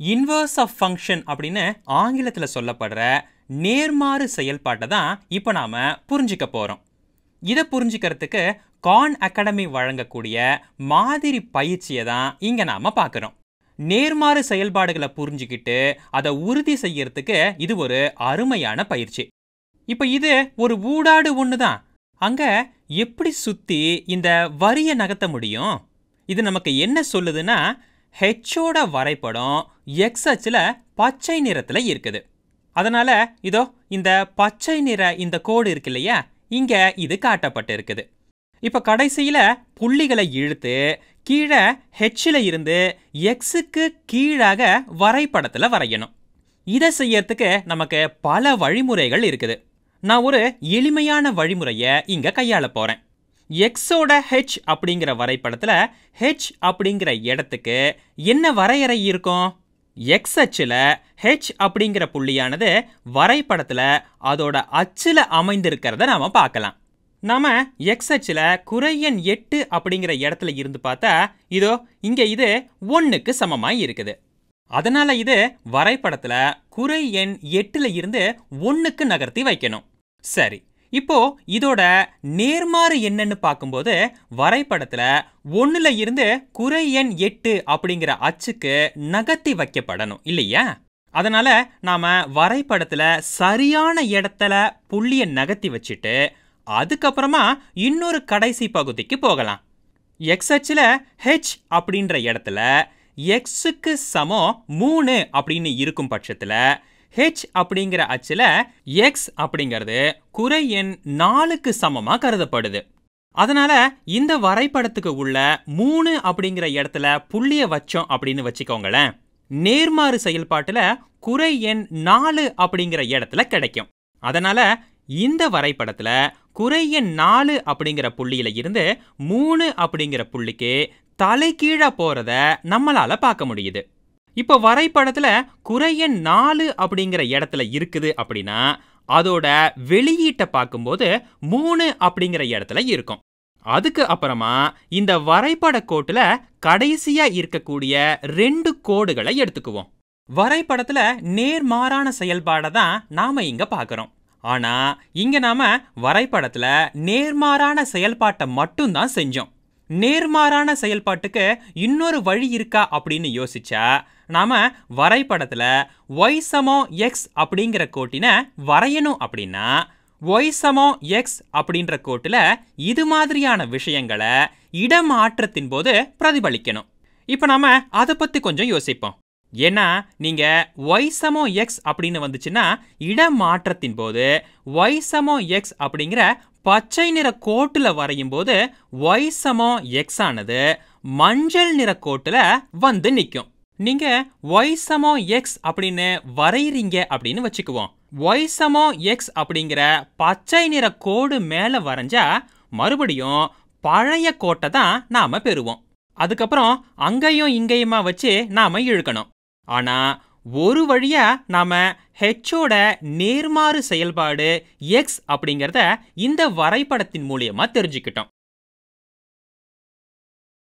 Inverse of function அப்படின்னு ஆங்கிலத்தில் சொல்லப்படுற நேர்மாறு செயல்பாட்டை தான் இப்போ நாம் புரிஞ்சிக்க போகிறோம் இதை புரிஞ்சுக்கிறதுக்கு கான் அகாடமி வழங்கக்கூடிய மாதிரி பயிற்சியை தான் இங்கே நாம் பார்க்குறோம். நேர்மாறு செயல்பாடுகளை புரிஞ்சுக்கிட்டு அதை உறுதி செய்யறதுக்கு இது ஒரு அருமையான பயிற்சி. இப்போ இது ஒரு ஊடாடு ஒன்று தான். அங்கே எப்படி சுற்றி இந்த வரியை நகர்த்த முடியும்? இது நமக்கு என்ன சொல்லுதுன்னா ஹெச்சோட வரைபடம் எக்ஸ் அச்சில் பச்சை நிறத்தில் இருக்குது. அதனால் இதோ இந்த பச்சை நிற இந்த கோடு இருக்கு இல்லையா? இங்கே இது காட்டப்பட்டு இருக்குது இப்போ கடைசியில் புள்ளிகளை இழுத்து கீழே ஹெச்சில் இருந்து எக்ஸுக்கு கீழாக வரைபடத்தில் வரையணும். இதை செய்யறதுக்கு நமக்கு பல வழிமுறைகள் இருக்குது. நான் ஒரு எளிமையான வழிமுறையை இங்கே கையாள போகிறேன் எக்ஸோட ஹெச் அப்படிங்கிற வரைபடத்தில் ஹெச் அப்படிங்கிற இடத்துக்கு என்ன வரையறை இருக்கும்? எக்ஸ் அச்சில் ஹெச் அப்படிங்கிற புள்ளியானது வரைபடத்தில் அதோட அச்சில் அமைந்திருக்கிறத நாம் பார்க்கலாம். நாம எக்ஸ் அச்சில் குறையன் எட்டு அப்படிங்கிற இடத்துல இருந்து பார்த்தா இதோ இங்கே இது ஒன்றுக்கு சமமாக இருக்குது. அதனால இது வரைபடத்தில் குறை எண் எட்டுல இருந்து ஒன்றுக்கு நகர்த்தி வைக்கணும். சரி இப்போ இதோட நேர்மாறு என்னன்னு பார்க்கும்போது வரைபடத்துல ஒன்றில் இருந்து குறை எண் எட்டு அப்படிங்கிற அச்சுக்கு நகர்த்தி வைக்கப்படணும் இல்லையா? அதனால நாம வரைபடத்துல சரியான இடத்துல புள்ளிய நகர்த்தி வச்சுட்டு அதுக்கப்புறமா இன்னொரு கடைசி பகுதிக்கு போகலாம். எக்ஸ் அச்சில் ஹெச் அப்படின்ற இடத்துல எக்ஸுக்கு சமம் மூணு அப்படின்னு இருக்கும் பட்சத்தில் ஹெச் அப்படிங்கிற அச்சில் எக்ஸ் அப்படிங்கிறது குறை எண் நாலுக்கு சமமாக கருதப்படுது. அதனால இந்த வரைபடத்துக்கு உள்ள மூணு அப்படிங்கிற இடத்துல புள்ளிய வச்சோம் அப்படின்னு வச்சுக்கோங்களேன். நேர்மாறு செயல்பாட்டில் குறை எண் நாலு அப்படிங்கிற இடத்துல கிடைக்கும். அதனால இந்த வரைபடத்துல குறை எண் நாலு அப்படிங்கிற புள்ளியில இருந்து மூணு அப்படிங்கிற புள்ளிக்கு தலைகீழாக போறத நம்மளால பார்க்க முடியுது. இப்போ வரைபடத்துல குறை எண் நாலு அப்படிங்கிற இடத்துல இருக்குது அப்படின்னா அதோட வெளியீட்டை பார்க்கும்போது மூணு அப்படிங்கிற இடத்துல இருக்கும். அதுக்கு அப்புறமா இந்த வரைபட கோட்டில் கடைசியா இருக்கக்கூடிய ரெண்டு கோடுகளை எடுத்துக்குவோம். வரைபடத்துல நேர்மாறான செயல்பாடை தான் நாம இங்க பார்க்குறோம். ஆனா இங்க நாம வரைபடத்துல நேர்மாறான செயல்பாட்டை மட்டும்தான் செஞ்சோம். நேர்மாறான செயல்பாட்டுக்கு இன்னொரு வழி இருக்கா அப்படின்னு யோசிச்சா நாம வரைபடத்துல ஒய் சமோ எக்ஸ் அப்படிங்கிற கோட்டினை வரையணும் அப்படின்னா ஒய் சமோ எக்ஸ் அப்படின்ற கோட்டில் இது மாதிரியான விஷயங்களை இடமாற்றத்தின் போது பிரதிபலிக்கணும். இப்போ நாம அதை பற்றி கொஞ்சம் யோசிப்போம். ஏன்னா நீங்க ஒய் சமோ எக்ஸ் அப்படின்னு வந்துச்சுன்னா இடமாற்றத்தின் போது ஒய் சமோ எக்ஸ் அப்படிங்கிற பச்சை நிற கோட்டுல வரையும் போது ஒய் சமோ எக்ஸ் ஆனது மஞ்சள் நிற கோட்டுல வந்து நிற்கும் நீங்க ஒய் சமோ எக்ஸ் அப்படின்னு வரைகிறீங்க அப்படின்னு வச்சுக்குவோம். ஒய் சமோ எக்ஸ் அப்படிங்கிற பச்சை நிற கோடு மேல வரைஞ்சா மறுபடியும் பழைய கோட்டை தான் நாம பெறுவோம். அதுக்கப்புறம் அங்கேயும் இங்கேயுமா வச்சு நாம இழுக்கணும். ஆனா ஒரு வழியா நாம ஹெச்சோட நேர்மாறு செயல்பாடு எக்ஸ் அப்படிங்கிறத இந்த வரைபடத்தின் மூலியமா தெரிஞ்சுக்கிட்டோம்.